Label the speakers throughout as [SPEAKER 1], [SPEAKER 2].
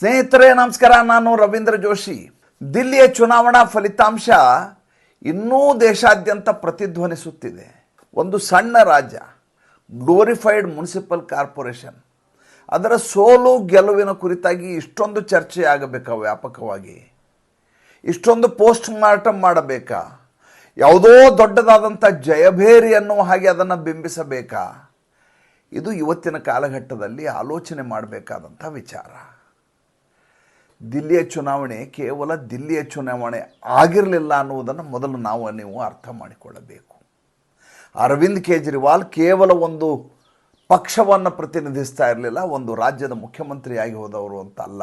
[SPEAKER 1] ಸ್ನೇಹಿತರೆ, ನಮಸ್ಕಾರ. ನಾನು ರವೀಂದ್ರ ಜೋಶಿ. ದಿಲ್ಲಿಯ ಚುನಾವಣಾ ಫಲಿತಾಂಶ ಇನ್ನೂ ದೇಶಾದ್ಯಂತ ಪ್ರತಿಧ್ವನಿಸುತ್ತಿದೆ. ಒಂದು ಸಣ್ಣ ರಾಜ್ಯ ಗ್ಲೋರಿಫೈಡ್ ಮುನ್ಸಿಪಲ್ ಕಾರ್ಪೊರೇಷನ್ ಅದರ ಸೋಲು, ಗೆಲುವಿನ ಕುರಿತಾಗಿ ಇಷ್ಟೊಂದು ಚರ್ಚೆ ಆಗಬೇಕಾ ವ್ಯಾಪಕವಾಗಿ? ಇಷ್ಟೊಂದು ಪೋಸ್ಟ್ ಮಾರ್ಟಮ್ ಮಾಡಬೇಕಾ? ಯಾವುದೋ ದೊಡ್ಡದಾದಂಥ ಜಯಭೇರಿ ಅನ್ನುವ ಹಾಗೆ ಅದನ್ನು ಬಿಂಬಿಸಬೇಕಾ? ಇದು ಇವತ್ತಿನ ಕಾಲಘಟ್ಟದಲ್ಲಿ ಆಲೋಚನೆ ಮಾಡಬೇಕಾದಂಥ ವಿಚಾರ. ದಿಲ್ಲಿಯ ಚುನಾವಣೆ ಕೇವಲ ದಿಲ್ಲಿಯ ಚುನಾವಣೆ ಆಗಿರಲಿಲ್ಲ ಅನ್ನುವುದನ್ನು ಮೊದಲು ನಾವು ನೀವು ಅರ್ಥ ಮಾಡಿಕೊಳ್ಳಬೇಕು. ಅರವಿಂದ್ ಕೇಜ್ರಿವಾಲ್ ಕೇವಲ ಒಂದು ಪಕ್ಷವನ್ನು ಪ್ರತಿನಿಧಿಸ್ತಾ ಇರಲಿಲ್ಲ, ಒಂದು ರಾಜ್ಯದ ಮುಖ್ಯಮಂತ್ರಿಯಾಗಿ ಹೋದವರು ಅಂತಲ್ಲ.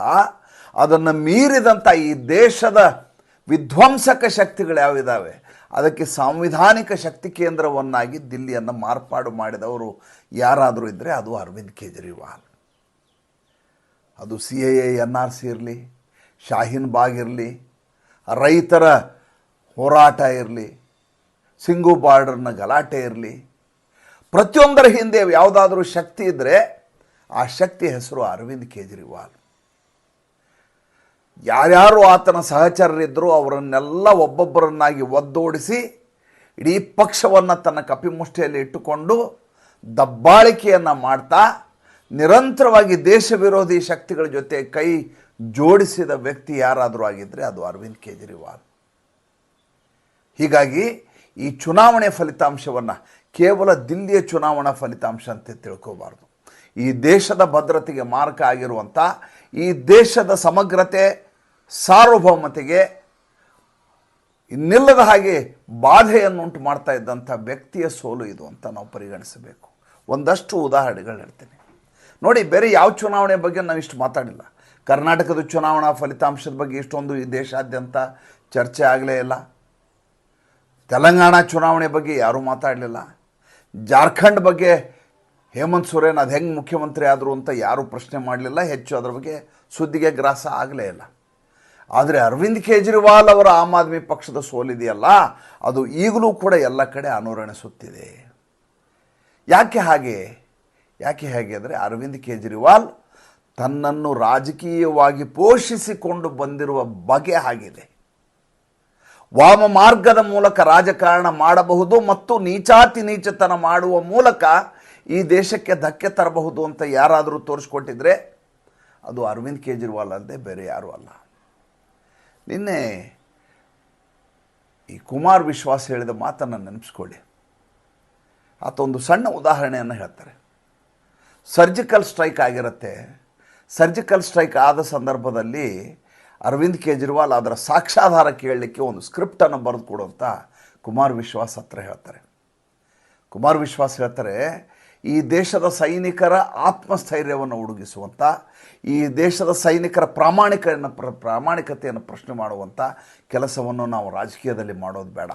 [SPEAKER 1] ಅದನ್ನು ಮೀರಿದಂಥ ಈ ದೇಶದ ವಿಧ್ವಂಸಕ ಶಕ್ತಿಗಳು ಯಾವಿದ್ದಾವೆ? ಅದಕ್ಕೆ ಸಾಂವಿಧಾನಿಕ ಶಕ್ತಿ ಕೇಂದ್ರವನ್ನಾಗಿ ದಿಲ್ಲಿಯನ್ನು ಮಾರ್ಪಾಡು ಮಾಡಿದವರು ಯಾರಾದರೂ ಇದ್ದರೆ ಅದು ಅರವಿಂದ್ ಕೇಜ್ರಿವಾಲ್. ಅದು C A N R C ಇರಲಿ ಶಾಹೀನ್ ಬಾಗ್ ಇರಲಿ, ರೈತರ ಹೋರಾಟ ಇರಲಿ ಸಿಂಗು ಬಾರ್ಡರ್ನ ಗಲಾಟೆ ಇರಲಿ, ಪ್ರತಿಯೊಂದರ ಹಿಂದೆ ಯಾವುದಾದ್ರೂ ಶಕ್ತಿ ಇದ್ದರೆ ಆ ಶಕ್ತಿ ಹೆಸರು ಅರವಿಂದ್ ಕೇಜ್ರಿವಾಲ್. ಯಾರ್ಯಾರು ಆತನ ಸಹಚರರಿದ್ದರೂ ಅವರನ್ನೆಲ್ಲ ಒಬ್ಬೊಬ್ಬರನ್ನಾಗಿ ಒದ್ದೋಡಿಸಿ, ಇಡೀ ಪಕ್ಷವನ್ನು ತನ್ನ ಕಪಿಮುಷ್ಟಿಯಲ್ಲಿ ಇಟ್ಟುಕೊಂಡು ದಬ್ಬಾಳಿಕೆಯನ್ನು ಮಾಡ್ತಾ ನಿರಂತರವಾಗಿ ದೇಶ ವಿರೋಧಿ ಶಕ್ತಿಗಳ ಜೊತೆ ಕೈ ಜೋಡಿಸಿದ ವ್ಯಕ್ತಿ ಯಾರಾದರೂ ಆಗಿದ್ದರೆ ಅದು ಅರವಿಂದ್ ಕೇಜ್ರಿವಾಲ್. ಹೀಗಾಗಿ ಈ ಚುನಾವಣೆ ಫಲಿತಾಂಶವನ್ನು ಕೇವಲ ದಿಲ್ಲಿಯ ಚುನಾವಣಾ ಫಲಿತಾಂಶ ಅಂತ ತಿಳ್ಕೋಬಾರ್ದು. ಈ ದೇಶದ ಭದ್ರತೆಗೆ ಮಾರಕ ಆಗಿರುವಂಥ ಈ ದೇಶದ ಸಮಗ್ರತೆ, ಸಾರ್ವಭೌಮತೆಗೆ ಇನ್ನಿಲ್ಲದ ಹಾಗೆ ಬಾಧೆಯನ್ನುಂಟು ಮಾಡ್ತಾ ಇದ್ದಂಥ ವ್ಯಕ್ತಿಯ ಸೋಲು ಇದು ಅಂತ ನಾವು ಪರಿಗಣಿಸಬೇಕು. ಒಂದಷ್ಟು ಉದಾಹರಣೆಗಳು ಹೇಳ್ತೇನೆ. ನೋಡಿ, ಬೇರೆ ಯಾವ ಚುನಾವಣೆ ಬಗ್ಗೆ ನಾವು ಇಷ್ಟು ಮಾತಾಡಿಲ್ಲ. ಕರ್ನಾಟಕದ ಚುನಾವಣಾ ಫಲಿತಾಂಶದ ಬಗ್ಗೆ ಇಷ್ಟೊಂದು ಈ ದೇಶಾದ್ಯಂತ ಚರ್ಚೆ ಆಗಲೇ ಇಲ್ಲ. ತೆಲಂಗಾಣ ಚುನಾವಣೆ ಬಗ್ಗೆ ಯಾರೂ ಮಾತಾಡಲಿಲ್ಲ. ಜಾರ್ಖಂಡ್ ಬಗ್ಗೆ ಹೇಮಂತ್ ಸೊರೇನ್ ಅದು ಹೆಂಗೆ ಮುಖ್ಯಮಂತ್ರಿ ಆದರು ಅಂತ ಯಾರೂ ಪ್ರಶ್ನೆ ಮಾಡಲಿಲ್ಲ. ಹೆಚ್ಚು ಅದರ ಬಗ್ಗೆ ಸುದ್ದಿಗೆ ಗ್ರಾಸ ಆಗಲೇ ಇಲ್ಲ. ಆದರೆ ಅರವಿಂದ್ ಕೇಜ್ರಿವಾಲ್ ಅವರ ಆಮ್ ಆದ್ಮಿ ಪಕ್ಷದ ಸೋಲಿದೆಯಲ್ಲ, ಅದು ಈಗಲೂ ಕೂಡ ಎಲ್ಲ ಕಡೆ ಅನುರಣಿಸುತ್ತಿದೆ ಯಾಕೆ ಹಾಗೆ? ಯಾಕೆ ಹೇಗೆ ಅಂದರೆ ಅರವಿಂದ್ ಕೇಜ್ರಿವಾಲ್ ತನ್ನನ್ನು ರಾಜಕೀಯವಾಗಿ ಪೋಷಿಸಿಕೊಂಡು ಬಂದಿರುವ ಬಗೆ ಆಗಿದೆ. ವಾಮ ಮಾರ್ಗದ ಮೂಲಕ ರಾಜಕಾರಣ ಮಾಡಬಹುದು ಮತ್ತು ನೀಚಾತಿ ನೀಚತನ ಮಾಡುವ ಮೂಲಕ ಈ ದೇಶಕ್ಕೆ ಧಕ್ಕೆ ತರಬಹುದು ಅಂತ ಯಾರಾದರೂ ತೋರಿಸ್ಕೊಟ್ಟಿದ್ರೆ ಅದು ಅರವಿಂದ್ ಕೇಜ್ರಿವಾಲ್ ಅಲ್ಲದೆ ಬೇರೆ ಯಾರೂ ಅಲ್ಲ. ನಿನ್ನೆ ಈ ಕುಮಾರ್ ವಿಶ್ವಾಸ್ ಹೇಳಿದ ಮಾತನ್ನು ನೆನಪಿಸ್ಕೊಳ್ಳಿ. ಆತ ಒಂದು ಸಣ್ಣ ಉದಾಹರಣೆಯನ್ನು ಹೇಳ್ತಾರೆ. ಸರ್ಜಿಕಲ್ ಸ್ಟ್ರೈಕ್ ಆಗಿರುತ್ತೆ. ಸರ್ಜಿಕಲ್ ಸ್ಟ್ರೈಕ್ ಆದ ಸಂದರ್ಭದಲ್ಲಿ ಅರವಿಂದ್ ಕೇಜ್ರಿವಾಲ್ ಅದರ ಸಾಕ್ಷಾಧಾರ ಕೇಳಲಿಕ್ಕೆ ಒಂದು ಸ್ಕ್ರಿಪ್ಟನ್ನು ಬರೆದು ಕೊಡುವಂಥ ಕುಮಾರ್ ವಿಶ್ವಾಸ್ ಹತ್ರ ಹೇಳ್ತಾರೆ. ಕುಮಾರ್ ವಿಶ್ವಾಸ್ ಹೇಳ್ತಾರೆ, ಈ ದೇಶದ ಸೈನಿಕರ ಆತ್ಮಸ್ಥೈರ್ಯವನ್ನು ಉಡುಗಿಸುವಂಥ ಈ ದೇಶದ ಸೈನಿಕರ ಪ್ರಾಮಾಣಿಕನ ಪ್ರ, ಪ್ರಾಮಾಣಿಕತೆಯನ್ನು ಪ್ರಶ್ನೆ ಮಾಡುವಂಥ ಕೆಲಸವನ್ನು ನಾವು ರಾಜಕೀಯದಲ್ಲಿ ಮಾಡೋದು ಬೇಡ.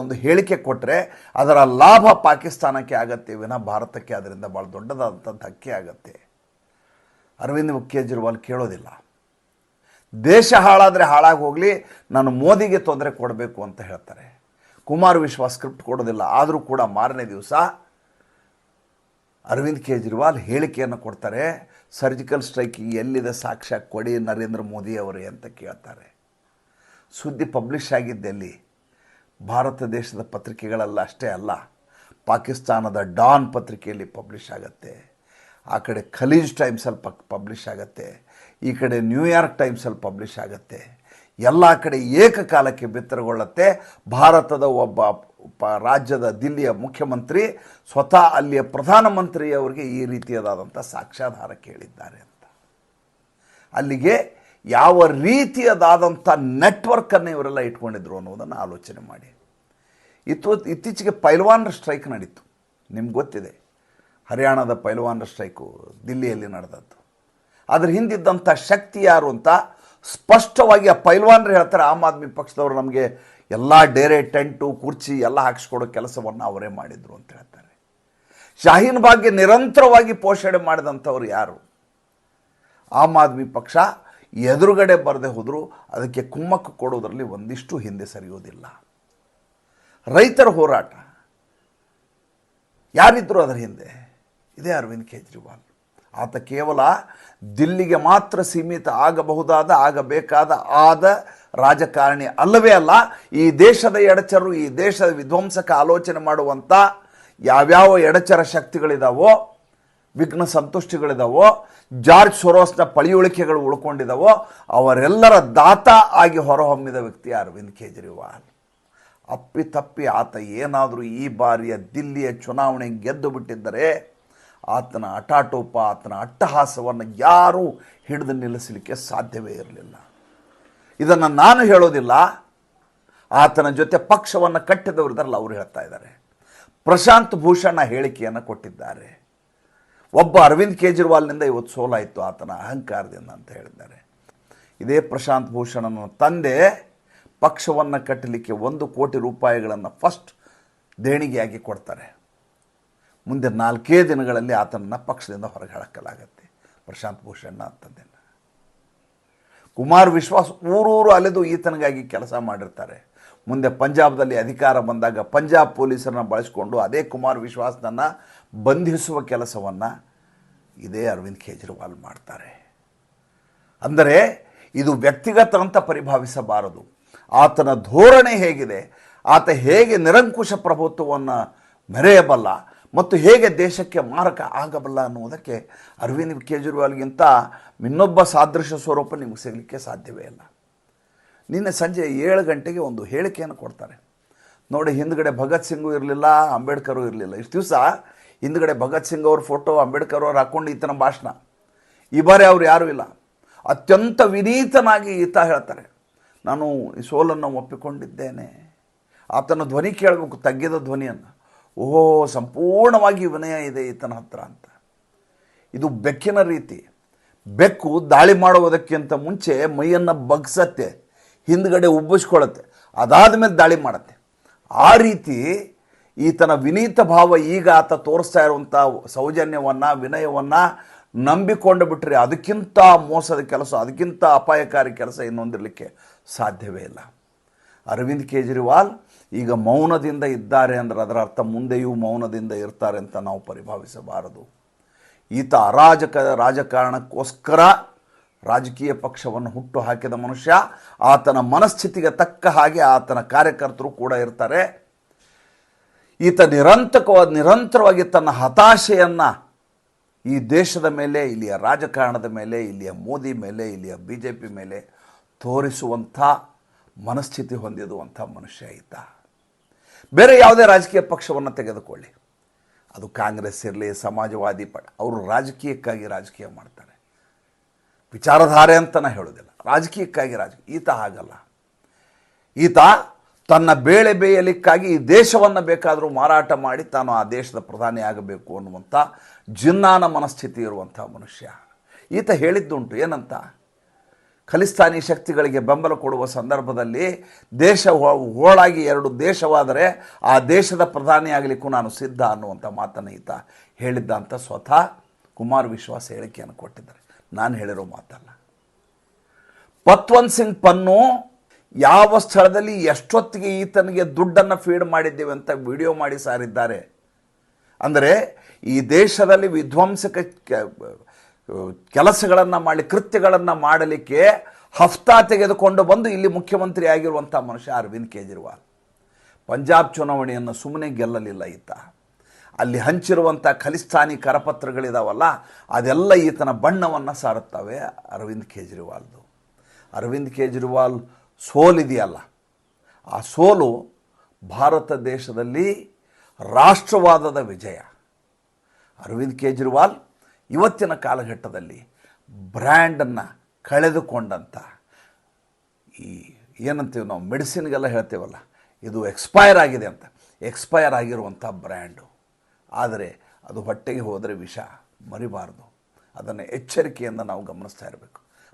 [SPEAKER 1] ಒಂದು ಹೇಳಿಕೆ ಕೊಟ್ಟರೆ ಅದರ ಲಾಭ ಪಾಕಿಸ್ತಾನಕ್ಕೆ ಆಗತ್ತೆ, ವಿನ ಭಾರತಕ್ಕೆ ಅದರಿಂದ ಭಾಳ ದೊಡ್ಡದಾದಂಥ ಧಕ್ಕೆ ಆಗತ್ತೆ. ಅರವಿಂದ್ ಕೇಜ್ರಿವಾಲ್ ಕೇಳೋದಿಲ್ಲ. ದೇಶ ಹಾಳಾದರೆ ಹಾಳಾಗಿ ಹೋಗಲಿ, ನಾನು ಮೋದಿಗೆ ತೊಂದರೆ ಕೊಡಬೇಕು ಅಂತ ಹೇಳ್ತಾರೆ. ಕುಮಾರ್ ವಿಶ್ವಾಸ್ ಸ್ಕ್ರಿಪ್ಟ್ ಕೊಡೋದಿಲ್ಲ, ಆದರೂ ಕೂಡ ಮಾರನೇ ದಿವಸ ಅರವಿಂದ್ ಕೇಜ್ರಿವಾಲ್ ಹೇಳಿಕೆಯನ್ನು ಕೊಡ್ತಾರೆ, ಸರ್ಜಿಕಲ್ ಸ್ಟ್ರೈಕ್ ಎಲ್ಲಿದೆ ಸಾಕ್ಷ್ಯ ಕೊಡಿ ನರೇಂದ್ರ ಮೋದಿ ಅವರೇ ಅಂತ ಕೇಳ್ತಾರೆ. ಸುದ್ದಿ ಪಬ್ಲಿಷ್ ಆಗಿದ್ದೆಲ್ಲಿ ಭಾರತ ದೇಶದ ಪತ್ರಿಕೆಗಳಲ್ಲ, ಅಷ್ಟೇ ಅಲ್ಲ, ಪಾಕಿಸ್ತಾನದ ಡಾನ್ ಪತ್ರಿಕೆಯಲ್ಲಿ ಪಬ್ಲಿಷ್ ಆಗುತ್ತೆ. ಆ ಕಡೆ ಖಲೀಜ್ ಟೈಮ್ಸಲ್ಲಿ ಪಕ್ ಪಬ್ಲಿಷ್ ಆಗುತ್ತೆ. ಈ ಕಡೆ ನ್ಯೂಯಾರ್ಕ್ ಟೈಮ್ಸಲ್ಲಿ ಪಬ್ಲಿಷ್ ಆಗುತ್ತೆ. ಎಲ್ಲ ಕಡೆ ಏಕಕಾಲಕ್ಕೆ ಬಿತ್ತರಗೊಳ್ಳುತ್ತೆ. ಭಾರತದ ಒಬ್ಬ ಪ ರಾಜ್ಯದ ದಿಲ್ಲಿಯ ಮುಖ್ಯಮಂತ್ರಿ ಸ್ವತಃ ಅಲ್ಲಿಯ ಪ್ರಧಾನಮಂತ್ರಿಯವರಿಗೆ ಈ ರೀತಿಯಾದಂಥ ಸಾಕ್ಷ್ಯಾಧಾರ ಕೇಳಿದ್ದಾರೆ ಅಂತ. ಅಲ್ಲಿಗೆ ಯಾವ ರೀತಿಯದಾದಂಥ ನೆಟ್ವರ್ಕನ್ನು ಇವರೆಲ್ಲ ಇಟ್ಕೊಂಡಿದ್ರು ಅನ್ನೋದನ್ನು ಆಲೋಚನೆ ಮಾಡಿ. ಇತ್ತು, ಇತ್ತೀಚೆಗೆ ಪೈಲ್ವಾನ್ರ ಸ್ಟ್ರೈಕ್ ನಡೀತು. ನಿಮ್ಗೆ ಗೊತ್ತಿದೆ. ಹರಿಯಾಣದ ಪೈಲ್ವಾನ್ರ ಸ್ಟ್ರೈಕು ದಿಲ್ಲಿಯಲ್ಲಿ ನಡೆದದ್ದು. ಅದ್ರ ಹಿಂದಿದ್ದಂಥ ಶಕ್ತಿ ಯಾರು ಅಂತ ಸ್ಪಷ್ಟವಾಗಿ ಆ ಪೈಲ್ವಾನ್ರು ಹೇಳ್ತಾರೆ, ಆಮ್ ಆದ್ಮಿ ಪಕ್ಷದವರು ನಮಗೆ ಎಲ್ಲ ಡೇರೆ, ಟೆಂಟು, ಕುರ್ಚಿ ಎಲ್ಲ ಹಾಕ್ಸ್ಕೊಡೋ ಕೆಲಸವನ್ನು ಅವರೇ ಮಾಡಿದರು ಅಂತ ಹೇಳ್ತಾರೆ. ಶಾಹೀನ್ ಬಾಗ್ಗೆ ನಿರಂತರವಾಗಿ ಪೋಷಣೆ ಮಾಡಿದಂಥವ್ರು ಯಾರು? ಆಮ್ ಆದ್ಮಿ ಪಕ್ಷ ಎದುರುಗಡೆ ಬರದೆ ಹೋದರೂ ಅದಕ್ಕೆ ಕುಮ್ಮಕ್ಕು ಕೊಡೋದರಲ್ಲಿ ಒಂದಿಷ್ಟು ಹಿಂದೆ ಸರಿಯೋದಿಲ್ಲ. ರೈತರ ಹೋರಾಟ. ಯಾರಿದ್ದರೂ ಅದರ ಹಿಂದೆ? ಇದೇ ಅರವಿಂದ್ ಕೇಜ್ರಿವಾಲ್. ಆತ ಕೇವಲ ದಿಲ್ಲಿಗೆ ಮಾತ್ರ ಸೀಮಿತ ಆಗಬಹುದಾದ, ಆಗಬೇಕಾದ, ಆದ ರಾಜಕಾರಣಿ ಅಲ್ಲವೇ ಅಲ್ಲ, ಈ ದೇಶದ ಎಡಚರು, ಈ ದೇಶದ ವಿಧ್ವಂಸಕ ಆಲೋಚನೆ ಮಾಡುವಂಥ ಯಾವ್ಯಾವ ಎಡಚರ ಶಕ್ತಿಗಳಿದಾವೋ ವಿಘ್ನ ಸಂತುಷ್ಟಿಗಳಿದಾವೋ, ಜಾರ್ಜ್ ಸೊರೋಸ್ನ ಪಳಿಯುಳಿಕೆಗಳು ಉಳ್ಕೊಂಡಿದ್ದಾವೋ ಅವರೆಲ್ಲರ ದಾತ ಆಗಿ ಹೊರಹೊಮ್ಮಿದ ವ್ಯಕ್ತಿ ಅರವಿಂದ್ ಕೇಜ್ರಿವಾಲ್. ಅಪ್ಪಿ ತಪ್ಪಿ ಆತ ಏನಾದರೂ ಈ ಬಾರಿಯ ದಿಲ್ಲಿಯ ಚುನಾವಣೆ ಗೆದ್ದು ಬಿಟ್ಟಿದ್ದರೆ, ಆತನ ಅಟಾಟೋಪ ಆತನ ಅಟ್ಟಹಾಸವನ್ನು ಯಾರೂ ಹಿಡಿದು ನಿಲ್ಲಿಸಲಿಕ್ಕೆ ಸಾಧ್ಯವೇ ಇರಲಿಲ್ಲ. ಇದನ್ನು ನಾನು ಹೇಳೋದಿಲ್ಲ. ಆತನ ಜೊತೆ ಪಕ್ಷವನ್ನು ಕಟ್ಟಿದವರಿದ್ದಾರಲ್ಲ ಅವರು ಹೇಳ್ತಾ ಇದ್ದಾರೆ. ಪ್ರಶಾಂತ್ ಭೂಷಣ ಹೇಳಿಕೆಯನ್ನು ಕೊಟ್ಟಿದ್ದಾರೆ. ಒಬ್ಬ ಅರವಿಂದ್ ಕೇಜ್ರಿವಾಲ್ನಿಂದ ಇವತ್ತು ಸೋಲಾಯಿತು ಆತನ ಅಹಂಕಾರದಿಂದ ಅಂತ ಹೇಳಿದ್ದಾರೆ. ಇದೇ ಪ್ರಶಾಂತ್ ಭೂಷಣನ ತಂದೆ ಪಕ್ಷವನ್ನು ಕಟ್ಟಲಿಕ್ಕೆ ಒಂದು ಕೋಟಿ ರೂಪಾಯಿಗಳನ್ನು ಫಸ್ಟ್ ದೇಣಿಗೆಯಾಗಿ ಕೊಡ್ತಾರೆ. ಮುಂದೆ ನಾಲ್ಕೇ ದಿನಗಳಲ್ಲಿ ಆತನನ್ನು ಪಕ್ಷದಿಂದ ಹೊರಗೆ ಹಾಕಲಾಗತ್ತೆ ಪ್ರಶಾಂತ್ ಭೂಷಣ ತಂದೆನ. ಕುಮಾರ್ ವಿಶ್ವಾಸ್ ಊರೂರು ಅಲೆದು ಈತನಿಗಾಗಿ ಕೆಲಸ ಮಾಡಿರ್ತಾರೆ. ಮುಂದೆ ಪಂಜಾಬ್ದಲ್ಲಿ ಅಧಿಕಾರ ಬಂದಾಗ ಪಂಜಾಬ್ ಪೊಲೀಸರನ್ನ ಬಳಸ್ಕೊಂಡು ಅದೇ ಕುಮಾರ್ ವಿಶ್ವಾಸ್ನನ್ನು ಬಂಧಿಸುವ ಕೆಲಸವನ್ನು ಇದೇ ಅರವಿಂದ್ ಕೇಜ್ರಿವಾಲ್ ಮಾಡ್ತಾರೆ. ಅಂದರೆ ಇದು ವ್ಯಕ್ತಿಗತ ಅಂತ ಪರಿಭಾವಿಸಬಾರದು. ಆತನ ಧೋರಣೆ ಹೇಗಿದೆ, ಆತ ಹೇಗೆ ನಿರಂಕುಶ ಪ್ರಭುತ್ವವನ್ನು ಮೆರೆಯಬಲ್ಲ ಮತ್ತು ಹೇಗೆ ದೇಶಕ್ಕೆ ಮಾರಕ ಆಗಬಲ್ಲ ಅನ್ನುವುದಕ್ಕೆ ಅರವಿಂದ್ ಕೇಜ್ರಿವಾಲ್ಗಿಂತ ಇನ್ನೊಬ್ಬ ಸಾದೃಶ್ಯ ಸ್ವರೂಪ ನಿಮಗೆ ಸಿಗಲಿಕ್ಕೆ ಸಾಧ್ಯವೇ ಇಲ್ಲ. ನಿನ್ನೆ ಸಂಜೆ ಏಳು ಗಂಟೆಗೆ ಒಂದು ಹೇಳಿಕೆಯನ್ನು ಕೊಡ್ತಾರೆ. ನೋಡಿ, ಹಿಂದ್ಗಡೆ ಭಗತ್ ಸಿಂಗು ಇರಲಿಲ್ಲ, ಅಂಬೇಡ್ಕರು ಇರಲಿಲ್ಲ. ಇಷ್ಟು ದಿವಸ ಹಿಂದ್ಗಡೆ ಭಗತ್ ಸಿಂಗ್ ಅವ್ರ ಫೋಟೋ, ಅಂಬೇಡ್ಕರ್ ಅವ್ರು ಹಾಕ್ಕೊಂಡು ಈತನ ಭಾಷಣ. ಈ ಬಾರಿ ಅವ್ರು ಯಾರೂ ಇಲ್ಲ. ಅತ್ಯಂತ ವಿನೀತನಾಗಿ ಈತ ಹೇಳ್ತಾರೆ. ನಾನು ಈ ಸೋಲನ್ನು ಒಪ್ಪಿಕೊಂಡಿದ್ದೇನೆ. ಆತನ ಧ್ವನಿ ಕೇಳಬೇಕು, ತಗ್ಗಿದ ಧ್ವನಿಯನ್ನು. ಓಹೋ, ಸಂಪೂರ್ಣವಾಗಿ ವಿನಯ ಇದೆ ಈತನ ಹತ್ರ ಅಂತ. ಇದು ಬೆಕ್ಕಿನ ರೀತಿ. ಬೆಕ್ಕು ದಾಳಿ ಮಾಡುವುದಕ್ಕಿಂತ ಮುಂಚೆ ಮೈಯನ್ನು ಬಗ್ಸತ್ತೆ, ಹಿಂದ್ಗಡೆ ಉಬ್ಬಿಸ್ಕೊಳ್ಳುತ್ತೆ ಅದಾದ ಮೇಲೆ ದಾಳಿ ಮಾಡುತ್ತೆ. ಆ ರೀತಿ ಈತನ ವಿನೀತ ಭಾವ ಈಗ ಆತ ತೋರಿಸ್ತಾ ಇರುವಂಥ ಸೌಜನ್ಯವನ್ನು, ವಿನಯವನ್ನು ನಂಬಿಕೊಂಡು ಬಿಟ್ಟರೆ ಅದಕ್ಕಿಂತ ಮೋಸದ ಕೆಲಸ, ಅದಕ್ಕಿಂತ ಅಪಾಯಕಾರಿ ಕೆಲಸ ಇನ್ನೊಂದಿರಲಿಕ್ಕೆ ಸಾಧ್ಯವೇ ಇಲ್ಲ. ಅರವಿಂದ್ ಕೇಜ್ರಿವಾಲ್ ಈಗ ಮೌನದಿಂದ ಇದ್ದಾರೆ ಅಂದರೆ ಅದರ ಅರ್ಥ ಮುಂದೆಯೂ ಮೌನದಿಂದ ಇರ್ತಾರೆ ಅಂತ ನಾವು ಪರಿಭಾವಿಸಬಾರದು. ಈತ ಅರಾಜಕ, ರಾಜಕಾರಣಕ್ಕೋಸ್ಕರ ರಾಜಕೀಯ ಪಕ್ಷವನ್ನು ಹುಟ್ಟು ಹಾಕಿದ ಮನುಷ್ಯ, ಆತನ ಮನಸ್ಥಿತಿಗೆ ತಕ್ಕ ಹಾಗೆ ಆತನ ಕಾರ್ಯಕರ್ತರು ಕೂಡ ಇರ್ತಾರೆ. ಈತ ನಿರಂತರವಾದ ನಿರಂತರವಾಗಿ ತನ್ನ ಹತಾಶೆಯನ್ನು ಈ ದೇಶದ ಮೇಲೆ, ಇಲ್ಲಿಯ ರಾಜಕಾರಣದ ಮೇಲೆ, ಇಲ್ಲಿಯ ಮೋದಿ ಮೇಲೆ, ಇಲ್ಲಿಯ ಬಿ ಜೆ ಪಿ ಮೇಲೆ ತೋರಿಸುವಂಥ ಮನಸ್ಥಿತಿ ಹೊಂದಿರುವಂಥ ಮನುಷ್ಯ ಈತ. ಬೇರೆ ಯಾವುದೇ ರಾಜಕೀಯ ಪಕ್ಷವನ್ನು ತೆಗೆದುಕೊಳ್ಳಿ. ಅದು ಕಾಂಗ್ರೆಸ್ ಇರಲಿ, ಸಮಾಜವಾದಿ ಪಡ ಅವರು ರಾಜಕೀಯಕ್ಕಾಗಿ ರಾಜಕೀಯ ಮಾಡ್ತಾರೆ. ವಿಚಾರಧಾರೆ ಅಂತ ನಾ ಹೇಳೋದಿಲ್ಲ ರಾಜಕೀಯಕ್ಕಾಗಿ ರಾಜಕೀಯ ಈತ ಹಾಗಲ್ಲ. ಈತ ತನ್ನ ಬೇಳೆ ಬೇಯಲಿಕ್ಕಾಗಿ ಈ ದೇಶವನ್ನು ಬೇಕಾದರೂ ಮಾರಾಟ ಮಾಡಿ ತಾನು ಆ ದೇಶದ ಪ್ರಧಾನಿ ಆಗಬೇಕು ಅನ್ನುವಂಥ ಜಿನ್ನಾನ ಮನಸ್ಥಿತಿ ಇರುವಂಥ ಮನುಷ್ಯ. ಈತ ಹೇಳಿದ್ದುಂಟು, ಏನಂತ? ಖಲಿಸ್ತಾನಿ ಶಕ್ತಿಗಳಿಗೆ ಬೆಂಬಲ ಕೊಡುವ ಸಂದರ್ಭದಲ್ಲಿ ದೇಶ ಹೋಳಾಗಿ ಎರಡು ದೇಶವಾದರೆ ಆ ದೇಶದ ಪ್ರಧಾನಿಯಾಗಲಿಕ್ಕೂ ನಾನು ಸಿದ್ಧ ಅನ್ನುವಂಥ ಮಾತನ್ನು ಈತ ಹೇಳಿದ್ದ ಅಂತ ಸ್ವತಃ ಕುಮಾರ್ ವಿಶ್ವಾಸ್ ಹೇಳಿಕೆಯನ್ನು ಕೊಟ್ಟಿದ್ದಾರೆ. ನಾನು ಹೇಳಿರೋ ಮಾತಲ್ಲ. ಪತ್ವಂತ್ ಸಿಂಗ್ ಪನ್ನು ಯಾವ ಸ್ಥಳದಲ್ಲಿ ಎಷ್ಟೊತ್ತಿಗೆ ಈತನಿಗೆ ದುಡ್ಡನ್ನು ಫೀಡ್ ಮಾಡಿದ್ದೇವೆ ಅಂತ ವಿಡಿಯೋ ಮಾಡಿ ಸಾರಿದ್ದಾರೆ. ಅಂದರೆ ಈ ದೇಶದಲ್ಲಿ ವಿಧ್ವಂಸಕ ಕೆಲಸಗಳನ್ನು ಮಾಡಿ, ಕೃತ್ಯಗಳನ್ನು ಮಾಡಲಿಕ್ಕೆ ಹಫ್ತಾ ತೆಗೆದುಕೊಂಡು ಬಂದು ಇಲ್ಲಿ ಮುಖ್ಯಮಂತ್ರಿ ಆಗಿರುವಂಥ ಮನುಷ್ಯ ಅರವಿಂದ್ ಕೇಜ್ರಿವಾಲ್. ಪಂಜಾಬ್ ಚುನಾವಣೆಯನ್ನು ಸುಮ್ಮನೆ ಗೆಲ್ಲಲಿಲ್ಲ ಈತ. ಅಲ್ಲಿ ಹಂಚಿರುವಂಥ ಖಲಿಸ್ತಾನಿ ಕರಪತ್ರಗಳಿದಾವಲ್ಲ, ಅದೆಲ್ಲ ಈತನ ಬಣ್ಣವನ್ನು ಸಾರುತ್ತವೆ ಅರವಿಂದ್ ಕೇಜ್ರಿವಾಲ್ದು. ಅರವಿಂದ್ ಕೇಜ್ರಿವಾಲ್ ಸೋಲಿದೆಯಲ್ಲ. ಆ ಸೋಲು ಭಾರತ ದೇಶದಲ್ಲಿ ರಾಷ್ಟ್ರವಾದದ ವಿಜಯ. ಅರವಿಂದ್ ಕೇಜ್ರಿವಾಲ್ ಇವತ್ತಿನ ಕಾಲಘಟ್ಟದಲ್ಲಿ ಬ್ರ್ಯಾಂಡನ್ನು ಕಳೆದುಕೊಂಡಂಥ ಈ ಏನಂತೀವಿ ನಾವು ಮೆಡಿಸಿನ್ಗೆಲ್ಲ ಹೇಳ್ತೇವಲ್ಲ, ಇದು ಎಕ್ಸ್ಪೈರ್ ಆಗಿದೆ ಅಂತ. ಎಕ್ಸ್ಪೈರ್ ಆಗಿರುವಂಥ ಬ್ರ್ಯಾಂಡು. ಆದರೆ ಅದು ಹೊಟ್ಟೆಗೆ ಹೋದರೆ ವಿಷ, ಮರಿಬಾರ್ದು. ಅದನ್ನು ಎಚ್ಚರಿಕೆಯಿಂದ ನಾವು ಗಮನಿಸ್ತಾ ಇರಬೇಕು.